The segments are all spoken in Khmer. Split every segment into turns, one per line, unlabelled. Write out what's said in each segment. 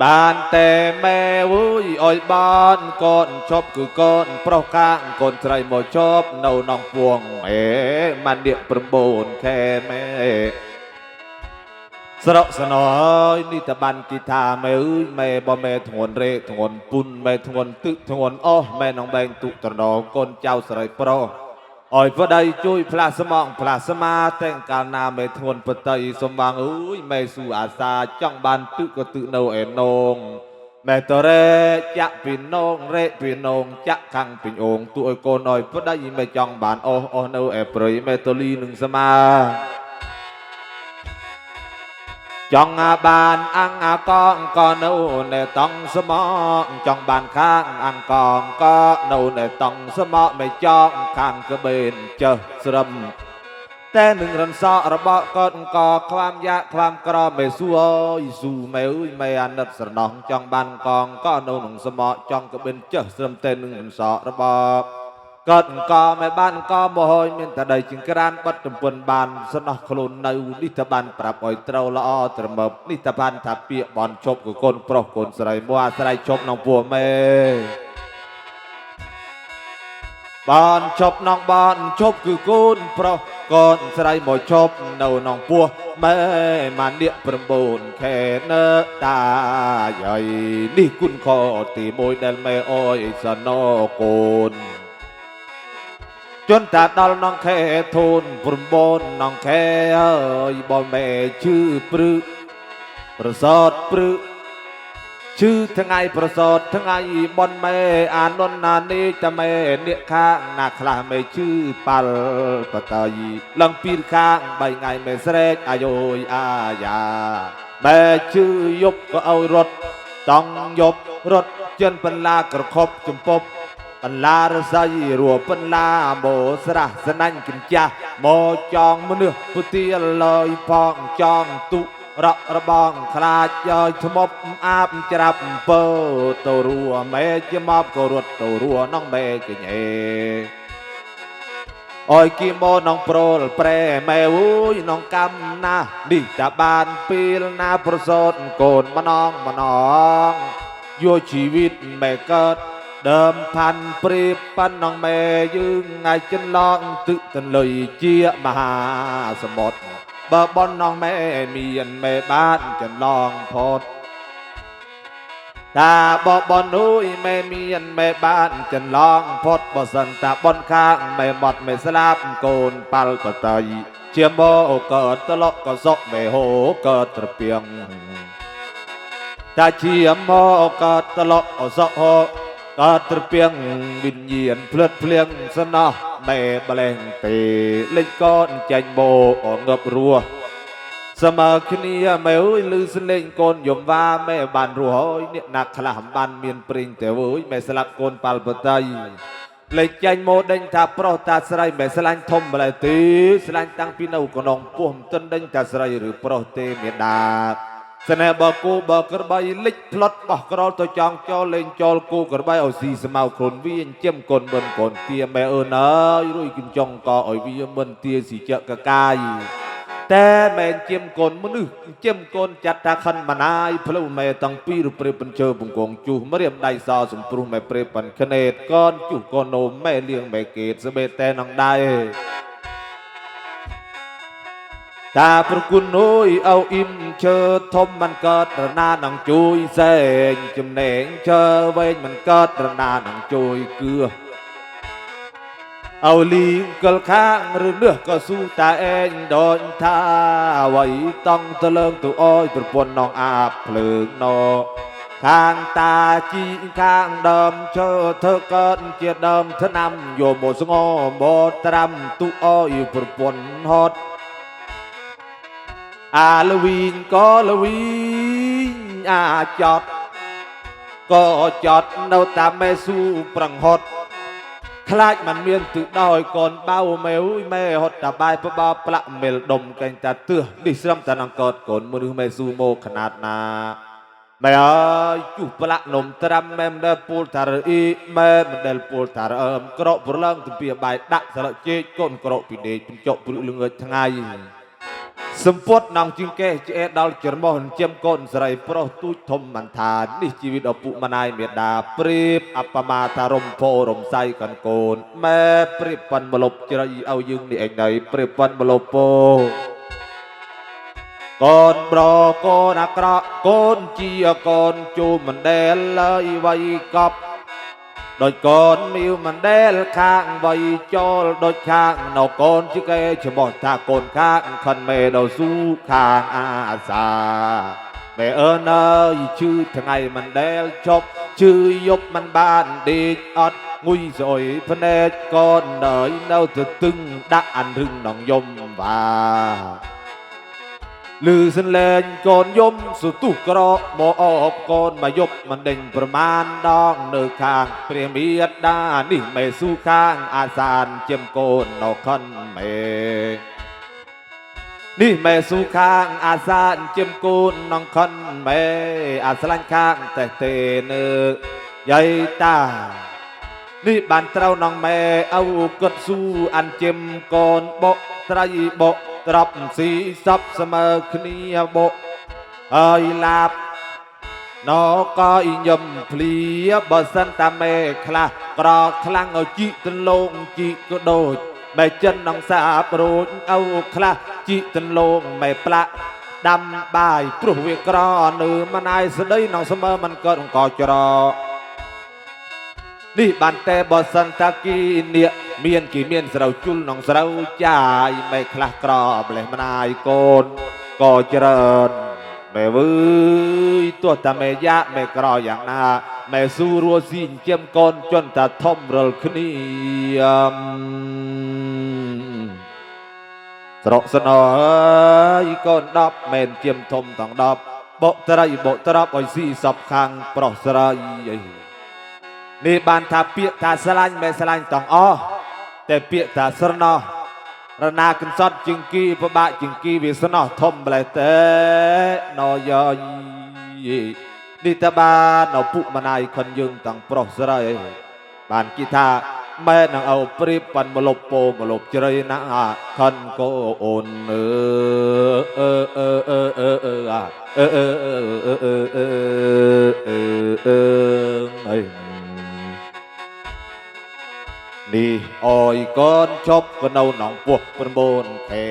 បានតែម៉ែអើយអុយបានកូនជប់គឺកូនប្រុសកាងកូនស្រីមកជប់នៅនងពួងម៉ែម៉ានៀក9ខែម៉ែស្រកស្នើយនេះតបានគិថាម៉ែអើយម៉ែបើម៉ែធ្ងន់រេធ្ងន់ពុនម៉ែធ្ងន់ទឹកធ្ងន់អស់ម៉ែនងបែងទុត្រណកូនចៅស្រីប្រុស អើយប្តីជួយផ្លាស់ស្មងផ្លាស់ស្មាតែងកាលណាមេធ្ងន់បតីសំបាងអើយមេស៊ូអាសាចង់បានទឹកក៏ទឹកនៅឯនងមេតរេចាក់ពីនងរេពីនងចាក់ខាងពីអូងទូឲ្យកូនអើយប្តីមេចង់បានអស់អស់នៅឯព្រៃមេតលីនឹងស្មា ចង់អាបានអាំងអាកងក៏នៅនៅតង់ស្មងចង់បានខាងអាំងកងក៏នៅនៅតង់ស្មងមិនចង់ខាងក្បេនចើស្រឹមតែនឹងរំសក់របស់កូនកខ្វាមយ៉ាខ្វាមក្រមេស៊ូអើយស៊ូម៉ែអើយម៉ែអាណិតស្រណោះចង់បានកងក៏នៅនឹងស្មងចង់ក្បេនចើស្រឹមតែនឹងរំសក់របស់ កត់អង្គមិនបានអង្គមហយមានតែដីចង្ក្រានបាត់ទំពុនបានស្នោះខ្លួននៅនេះតបានប្រាប់ឲ្យត្រូវល្អត្រមឹបនេះតបានថាពាកបនជប់កកូនប្រុសកូនស្រីមកអាស្រ័យជប់ក្នុងពោះមេបនជប់ក្នុងបនជប់គឺកូនប្រុសកូនស្រីមកជប់នៅក្នុងពោះមេម៉ានៀក9ខែនើតាយាយនេះគុណខទី1ដែលមេអើយសណកូន จนแต่ดอลน้องแค่ทูนปรุบนน้องแค่เอ้ยบ่แม่ชื่อปรึประสอดปรึชื่อทั้งไงประสอดทั้งไงบอนแม่อานนนานี้จะแม่เนี่ยข้างนาคลาไม่ชื่อปัลปตยลังปีนข้างใบไงไม่เสรกอายยอาญาแม่ชื่อยบก็เอารถ ต้องยบรถจนเป็นลากระคบจมปบ បន្លារស័យរួបន្លាមោស្រះស្នាញ់កញ្ចាស់មកចងមនុស្សពុទាលើយផងចងទុរករបងខ្លាចយើយធ្មប់អាបច្រាប់ពើទៅរួមេជាមកក៏រត់ទៅរួនងមេកញេអើយគីម៉ូនងប្រូលប្រែម៉ែអើយនងកំណានេះតាបានពេលណាប្រសតកូនម្នងម្នងយកជីវិតមេកើត ដើមផាន់ព្រៀបប៉ាន់នងមេយើងថ្ងៃចិនឡងទឹកទន្លុយជាមហាសមុទ្របើបននងមេមានមេបានចិនឡងផុតតាបបននួយមេមានមេបានចិនឡងផុតបើសិនតាបនខាងមេបត់មេស្លាប់កូនប៉ាល់បតៃជាមោកើតតលកក៏សក់មេហូកើតត្រពៀងតាជាមោកើតតលកក៏ស ក់ហូក៏ត្រពៀងវិញ្ញាណផ្លិតភ្លៀងស្នោះមេបលែងទេលេចកូនចាញ់បោងឹបរស់សមើគ្នាមេអើយលឺស្លេងកូនយំវាមេបានរស់ហើយអ្នកណាខ្លះបានមានព្រិញតែអើយមេស្លាប់កូនប៉ាល់បតៃលេចចាញ់មកដេញថាប្រុសតាស្រីមិនស្លាញ់ធំម្លេះទេស្លាញ់តាំងពីនៅក្នុងពោះមិនទាន់ដេញតាស្រីឬប្រុសទេមេដា ស្នេហ៍បើគូបើក្របីលិចផ្លត់បោះក្រលទៅចង់ចូលលេងចូលគូក្របីឲ្យស៊ីស្មៅខ្លួនវាចិញ្ចឹមកូនបិនកូនទាម៉ែអើនអើយរួយគិនចង់កឲ្យវាមិនទាស៊ីចកកាយតែមែនជាមកូនមនុស្សចិញ្ចឹមកូនចាត់ថាខិនបណាយផ្លូវម៉ែតាំងពីរព្រេបញ្ជើបង្គងជុះមរៀមដៃសសំព្រុះម៉ែព្រេប៉ាន់ខ្នេតកូនជុះកូននោមម៉ែលៀងម៉ែកេតស្បេតែនងដៃ តាប្រគុណអើយអោអ៊ីមជើធំមិនកើតរណានឹងជួយសែងចំណេងជើវែងមិនកើតរណានឹងជួយគឿអោលីងកលខាងឬនឿក៏ស៊ូតាឯងដូចថាអ្វីតង់ទៅលើងទៅអើយប្រពន្ធនងអាបភ្លើងណខាងតាជីខាងដើមជើធ្វើកើតជាដើមឆ្នាំយកមកស្ងោមកត្រាំទុអើយប្រពន្ធហត់ អាលវីងក៏លវីងអាចត់ក៏ចត់នៅតាមមេស៊ូប្រងហត់ខ្លាចมันមានទឹកដោយកូនបៅមេអ៊ុយមេហត់តាបាយបបោផ្លាក់មិលដុំកេងតាទើសនេះស្រឹមតានង្កតកូនមនុស្សមេស៊ូមកខណាតណាម៉ែអើយជុះផ្លាក់នំត្រាំម៉ែមិនដែលពូលតារអ៊ីម៉ែមិនដែលពូលតារអើមក្រកប្រឡងទពីបាយដាក់ស្លឹកចេកកូនក្រកពីដេកបញ្ចុកព្រឹកលងថ្ងៃ សម្ពុតនងជាងកេះឆ្អេដល់ច្រមុះជាមកូនស្រីប្រុសទូចធំមិនថានេះជីវិតឪពុកម្ដាយមេដាព្រៀបអបមាតារំពោរំសៃកនកូនម៉ែព្រៀបប៉ាន់មលប់ជ្រៃឲ្យយើងនេះឯងណៃព្រៀបប៉ាន់មលប់ពោកូនប្រកូនអាក្រក់កូនជាកូនជូមិនដែលឡើយវៃកប់ ដូចកូនមីវមិនដែលខាងវៃចូលដូចខាងនៅកូនជាគេច្បោះថាកូនខាងខិនមេដល់ស៊ូខាងអាសាមេអើនអើយជឺថ្ងៃមិនដែលចប់ជឺយប់មិនបានដេកអត់ងុយស្អុយភ្នែកកូនដើយនៅទៅទឹងដាក់អានរឹងដងយំបា លឺសន្លែងកូនយំសុទុះក្រមកអបកូនមកយប់មិនដេញប្រមាណដងនៅខាងព្រះមេដានេះមេស៊ូខាងអាសានជាមកូននៅខនមេនេះមេស៊ូខាងអាសានជាមកូននងខនមេអាស្លាញ់ខាងតែទេនៅយាយតានេះបានត្រូវនងមេអោកត់ស៊ូអានជាមកូនបកត្រៃបក ត្រប់ស៊ីសពស្មើគ្នាបុកហើយឡាបណក៏អ៊ីញឹមភ្លីបើសិនតាមេខ្លះក្រខ្លាំងឲ្យជីកទន្លងជីកក៏ដូចបែចិននងសាបរួចអោខ្លះជីកទន្លងមេផ្លាក់ដាំបាយព្រោះវាក្រនៅមិនអាយស្ដីនងស្មើមិនកើតអង្គច្រ នេះបានតែបើសិនតាគីនៀកមានគីមានស្រូវជុលនងស្រូវចាយមេខ្លះក្របលេះម្នាយកូនក៏ច្រើនមេវើយទោះតែមេយ៉ាមេក្រយ៉ាងណាមេស៊ូរួស៊ីចិញ្ចឹមកូនចន្ទតាធំរលគ្នាស្រកស្នអើយកូន10មែនជាមធំទាំង10បុកត្រីបុកត្រប់ឲ្យស៊ីសពខាងប្រុសស្រីអី នេះបានថាពាក្យថាស្រឡាញ់មិនស្រឡាញ់ទាំងអស់តែពាក្យថាស្រណោះរណាកន្សត់ជាងគីពិបាកជាងគីវាស្រណោះធំម្លេះទេណយោនេះតបានឪពុកម្ដាយខុនយើងទាំងប្រុសស្រីបានគិតថាម៉ែនឹងអោព្រៀបប៉ាន់មលប់ពោមលប់ជ្រៃណាខុនកូអូនអឺអឺអឺអឺអឺអឺអឺអឺអឺអឺអឺអឺអឺអឺអឺ នេះអយកូនជប់ក៏នៅក្នុងពោះ9ខែ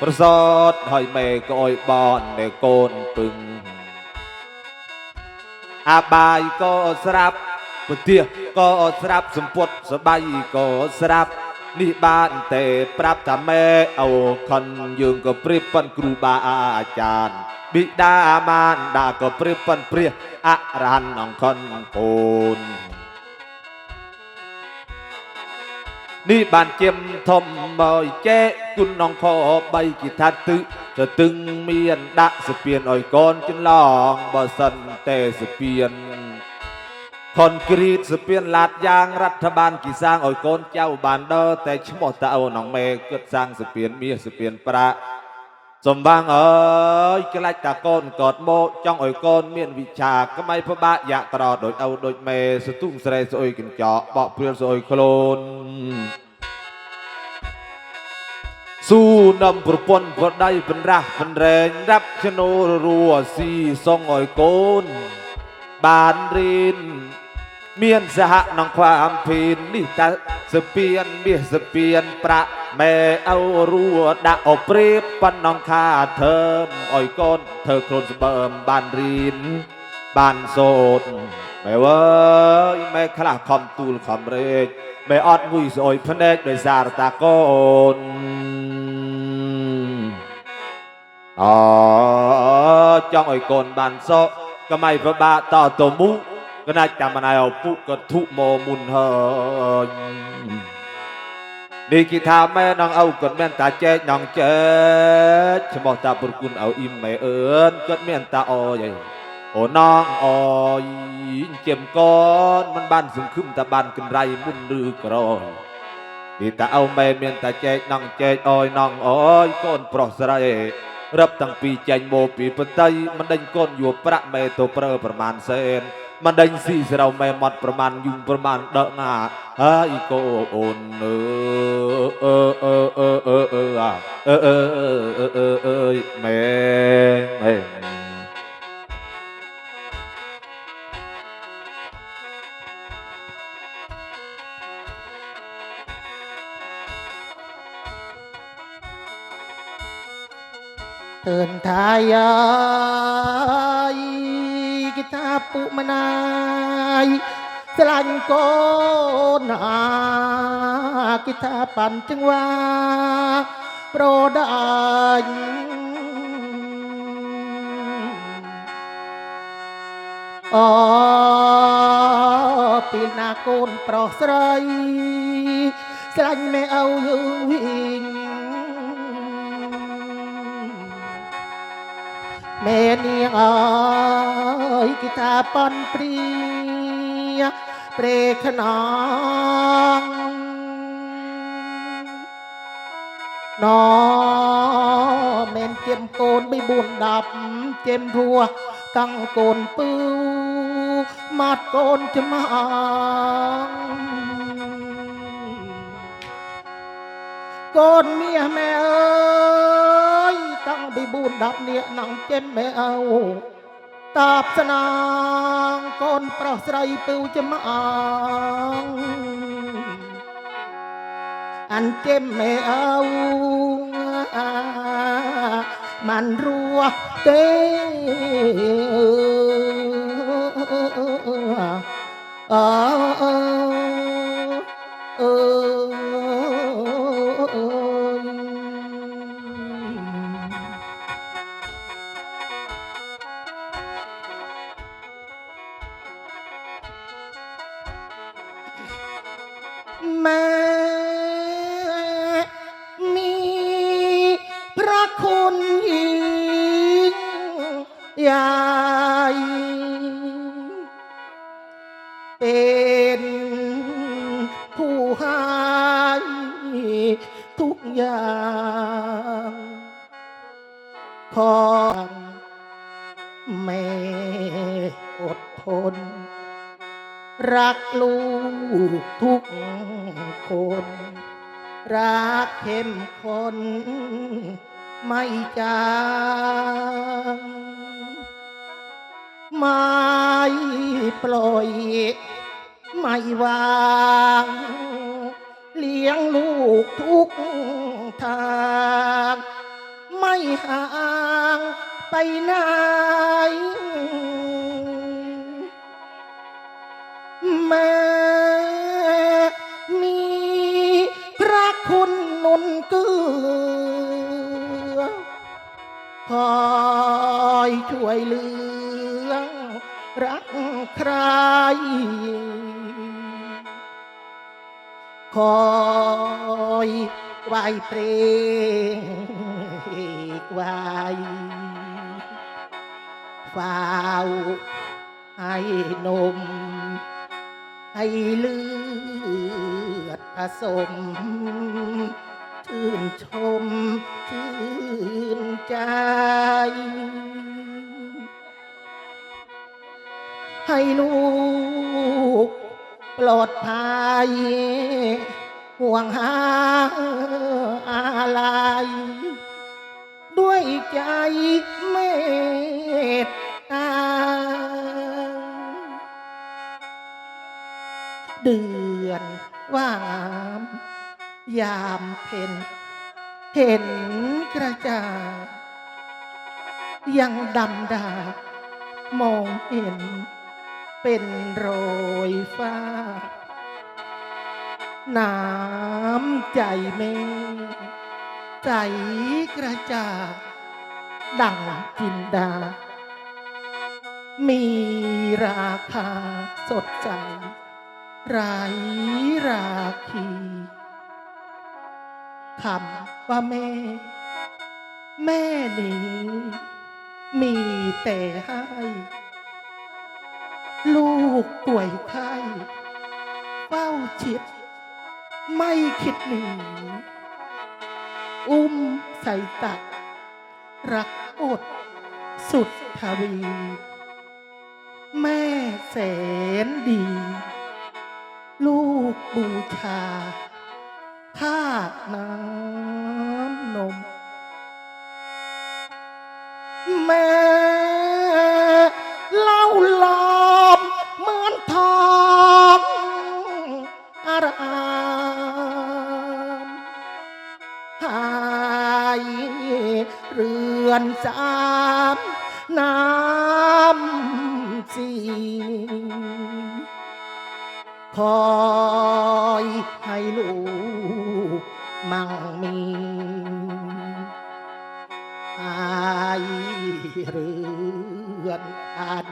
ប្រសតហើយមេក៏អយបននៃកូនពឹងអាបាយក៏ស្រាប់ពទាក៏ស្រាប់សម្ពុតសបាយក៏ស្រាប់នេះបានតែប្រាប់ថាម៉ែអូខុនយើងក៏ព្រៀបប៉ុនគ្រូបាអាចារ្យបិតាអាមានដាក៏ព្រៀបប៉ុនព្រះអរហន្តអង្គខុនកូន នេះបានជាមធំមកចេគុណនងខបីគិថាទឹទៅទឹងមានដាក់ស្ពានឲ្យកូនចន្លងបើសិនតែស្ពានខនគ្រីតស្ពានឡាតយ៉ាងរដ្ឋបាលគិសាងឲ្យកូនចៅបានដើតែឈ្មោះតៅនងមេគិតសាងស្ពានមាសស្ពានប្រាក់ សំវាងអើយក្លាច់តាកូនកត់មកចង់ឲ្យកូនមានវិជាក្មៃប្របាក់យ៉ាក្រដូចអូវដូចមេសទុំស្រីស្អុយកញ្ចក់បោកព្រឿនស្អុយខ្លួនស៊ូនំប្រពន្ធប្រដៃបណ្រះបណ្រែងរាប់ឈ្នូររួស៊ីសងឲ្យកូន បានរៀនមានសហនងខ្វាមភីននេះតាសពៀនមាសសពៀនប្រាក់ แม่เอารัวดาอบเปรียบปนน้องข้าเทิมอ่อยก้นเธอโคลนสเบิร์มบานรีนบานโสดแม่เว้ยแม่ขลาคอมตูลคอมเรกแม่อดมุยสอยพเนกโดยสารตะโกนอ๋อจ้องอ่อยก้นบานโซก็ไม่พระบาต่อตัวมุก็น่าจะมานายเอาปุกกระทุโมมุนเฮย នេះគេថាម៉ែនងឪគាត់មានតាចែកនងចែកឈ្មោះតាប្រគុណឪអ៊ីមម៉ែអឿនគាត់មានតាអយអូនងអយជាមកូនមិនបានសង្ឃឹមតាបានកន្រៃមុនឬក្រោយនេះតាឪម៉ែមានតាចែកនងចែកអយនងអយកូនប្រុសស្រីរឹបតាំងពីចេញមកពីបតីមិនដេញកូនយួរប្រាក់មេទៅប្រើប្រមាណសេន មិនដេញស៊ីស្រោមេមាត់ប្រមាណយុងប្រមាណដកណាហើយកូអូនអើអឺអឺអឺអឺអឺអឺអឺអឺអឺអឺអឺមេមេ
เตือนทายายกิตา ពុកម្នាយស្រឡាញ់កូនណាគិតថាបានចង្វាប្រដាញ់អពេលណាកូនប្រុសស្រីស្រឡាញ់មេឪយើងវិញ แม่เนียงออยกิตาปอนปรียเปรขนองน้อเมนเจมโกนไปบุญดับ เจมทัวกังโกนปูมาดโกนจมังโกนเมียแม่เอ 4 10នាក់ណងចិនមែអោតាបស្នងកូនប្រុសស្រីពូចំអងអានចិនមែអោមិនរស់ទេអើ man. ลูกทุกคน รักเข้มข้นไม่จางไม่ปล่อย ไม่วางเลี้ยงลูกทุกทางไม่ห่างไปไหน ม่มีพระคุณนุนเกือคอยช่วยเหลือ รักใคร คอยไหวเพลงไหวฝ้าให้นม ให้เลือดผสมชื่นชมชื่นใจ ให้ลูกปลอดภัยห่วงหาอะไร ด้วยใจเมต ว่างาม ยามเพ็ญเห็นกระจ่างยังดำดามองเห็น เป็นโรยฟ้า น้ำใจเมฆใจกระจ่าดังจินดา มีราคาสดใส ไรราคีคำว่าแม่ แม่นี้มีแต่ให้ ลูกป่วยไข้เฝ้าชิด ไม่คิดหนีอุ้มใส่ตัก รักอดสุดทวี แม่แสนดี ลูกบูชาธาตุน้ำนม แม่เล่าลอมเหมือนทองอารามหายเรือนสามน้ำสี คอยให้ลูกมั่งมีอายเรือนอัน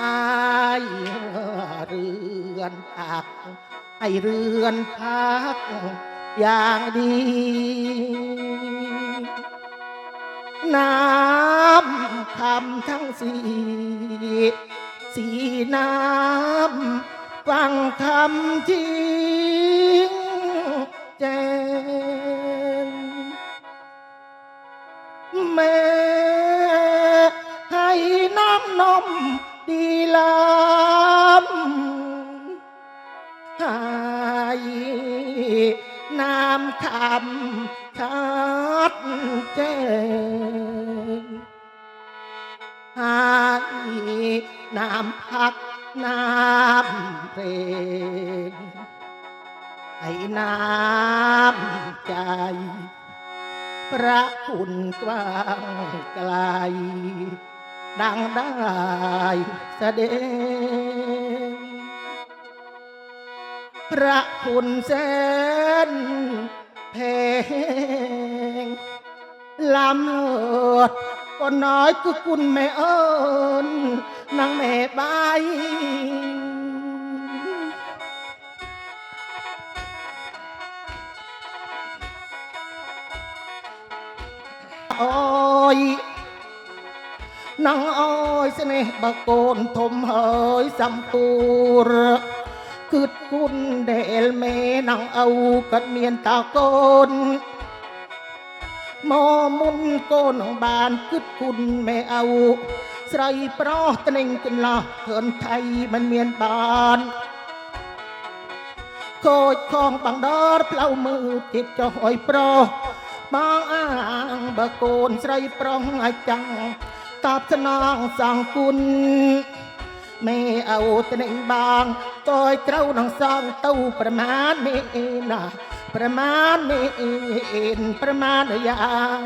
อายเรือนพักไอเรือนพักอย่างดีน้ำคำทั้งสีสีน้ำ ฟังคำจริงแจ้งแม่ให้น้ำนมดีลำให้น้ำคำชัดแจ้งให้น้ำพัก น้ำเพลงให้น้ำใจ พระคุณกว้างไกล ดังได้แสดง พระคุณแสนเพลงลำเลิศ con nói cứ cun mẹ ơn nàng mẹ bay ôi nàng ôi sẽ nè bà con thôm hơi xăm tu คือคุณเดลเมนางเอากันเมียนตาโกน មកមុនកូនបានគិតគុណមេអៅស្រីប្រុសត្នឹងកន្លោះធនថៃមិនមានបានគូចខងបងដរផ្លូវមើលទៀតចុះអុយប្រុសបងអាងបើកូនស្រីប្រុសអាចចាំងតបស្នងសងគុណមេអោត្នឹងបងតយត្រូវនឹងសងទៅប្រមាណមេណា ประมาณนี้ประมาณอย่าง